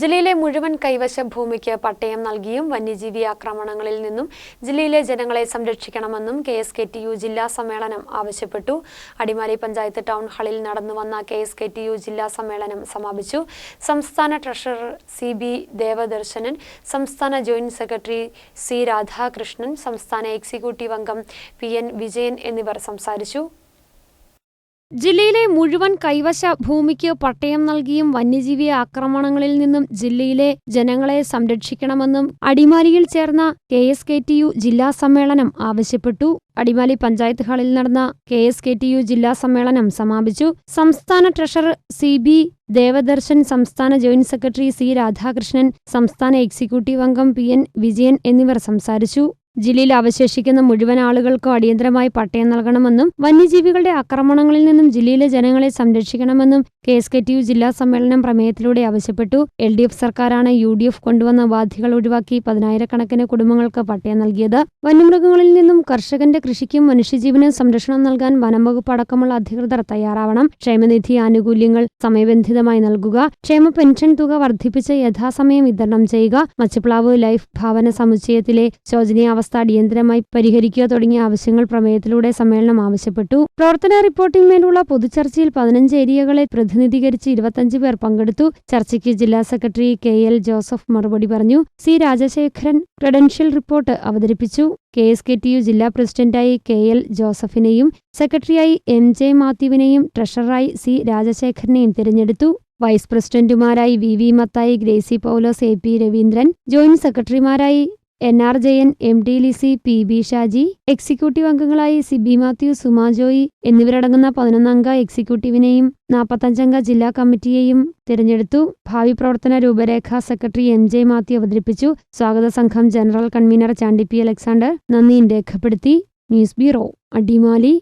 ജില്ലയിലെ മുഴുവൻ കൈവശ ഭൂമിക്ക് പട്ടയം നൽകിയും വന്യജീവി ആക്രമണങ്ങളിൽ നിന്നും ജില്ലയിലെ ജനങ്ങളെ സംരക്ഷിക്കണമെന്നും K S K T U ജില്ലാ സമ്മേളനം ആവശ്യപ്പെട്ടു. അടിമാലി പഞ്ചായത്ത് ടൗൺ ഹാളിൽ നടന്നുവന്ന K S K T U ജില്ലാ സമ്മേളനം സമാപിച്ചു. സംസ്ഥാന ട്രഷറർ സി ബി ദേവദർശനൻ സംസ്ഥാന ജോയിന്റ് സെക്രട്ടറി സി രാധാകൃഷ്ണൻ സംസ്ഥാന എക്സിക്യൂട്ടീവ് അംഗം പി എൻ വിജയൻ എന്നിവർ സംസാരിച്ചു. ജില്ലയിലെ മുഴുവൻ കൈവശ ഭൂമിക്ക് പട്ടയം നൽകിയും വന്യജീവി ആക്രമണങ്ങളിൽ നിന്നും ജില്ലയിലെ ജനങ്ങളെ സംരക്ഷിക്കണമെന്നും അടിമാലിയിൽ ചേർന്ന K S K T U ജില്ലാ സമ്മേളനം ആവശ്യപ്പെട്ടു. അടിമാലി പഞ്ചായത്ത് ഹാളിൽ നടന്ന K S K T U ജില്ലാ സമ്മേളനം സമാപിച്ചു. സംസ്ഥാന ട്രഷറർ സി ബി ദേവദർശൻ സംസ്ഥാന ജോയിന്റ് സെക്രട്ടറി സി രാധാകൃഷ്ണൻ സംസ്ഥാന എക്സിക്യൂട്ടീവ് അംഗം പി എൻ വിജയൻ എന്നിവർ സംസാരിച്ചു. ജില്ലയിൽ അവശേഷിക്കുന്ന മുഴുവൻ ആളുകൾക്കും അടിയന്തരമായി പട്ടയം നൽകണമെന്നും വന്യജീവികളുടെ ആക്രമണങ്ങളിൽ നിന്നും ജില്ലയിലെ ജനങ്ങളെ സംരക്ഷിക്കണമെന്നും K S K T U ജില്ലാ സമ്മേളനം പ്രമേയത്തിലൂടെ ആവശ്യപ്പെട്ടു. എൽ ഡി എഫ് സർക്കാരാണ് യു ഡി എഫ് കൊണ്ടുവന്ന ഉപാധികൾ ഒഴിവാക്കി പതിനായിരക്കണക്കിന് കുടുംബങ്ങൾക്ക് പട്ടയം നൽകിയത്. വന്യമൃഗങ്ങളിൽ നിന്നും കർഷകന്റെ കൃഷിക്കും മനുഷ്യജീവനും സംരക്ഷണം നൽകാൻ വനംവകുപ്പ് അടക്കമുള്ള അധികൃതർ തയ്യാറാവണം. ക്ഷേമനിധി ആനുകൂല്യങ്ങൾ സമയബന്ധിതമായി നൽകുക. ക്ഷേമ പെൻഷൻ തുക വർദ്ധിപ്പിച്ച് യഥാസമയം വിതരണം ചെയ്യുക. മച്ചപ്ലാവ് ലൈഫ് ഭവന സമുച്ചയത്തിലെ ശോചനീയാവസ്ഥ അടിയന്തരമായി പരിഹരിക്കുക തുടങ്ങിയ ആവശ്യങ്ങൾ പ്രമേയത്തിലൂടെ സമ്മേളനം ആവശ്യപ്പെട്ടു. പ്രവർത്തന റിപ്പോർട്ടിന്മേലുള്ള പൊതുചർച്ചയിൽ പതിനഞ്ച് ഏരിയകളെ പ്രതിനിധീകരിച്ച് ഇരുപത്തഞ്ച് പേർ പങ്കെടുത്തു. ചർച്ചയ്ക്ക് ജില്ലാ സെക്രട്ടറി കെ എൽ ജോസഫ് മറുപടി പറഞ്ഞു. സി രാജശേഖരൻ ക്രെഡൻഷ്യൽ റിപ്പോർട്ട് അവതരിപ്പിച്ചു. K S K T U ജില്ലാ പ്രസിഡന്റായി കെ എൽ ജോസഫിനെയും സെക്രട്ടറിയായി എം ജെ മാത്യുവിനെയും ട്രഷററായി സി രാജശേഖരനെയും തിരഞ്ഞെടുത്തു. Vice പ്രസിഡന്റുമാരായി V V Mathai Gracy Paulose A P Raveendran joint സെക്രട്ടറിമാരായി N R Jayan M T Lissy P B Shaji executive അംഗങ്ങളായി സിബി മാത്യു സുമാജോയി എന്നിവരടങ്ങുന്ന പതിനൊന്നംഗ എക്സിക്യൂട്ടീവിനെയും നാൽപ്പത്തഞ്ചംഗ ജില്ലാ കമ്മിറ്റിയെയും തിരഞ്ഞെടുത്തു. ഭാവി പ്രവർത്തന രൂപരേഖ സെക്രട്ടറി എം ജെ മാത്യു അവതരിപ്പിച്ചു. സ്വാഗത സംഘം general convener Chandy P Alexander നന്ദി രേഖപ്പെടുത്തി. News bureau Adimali.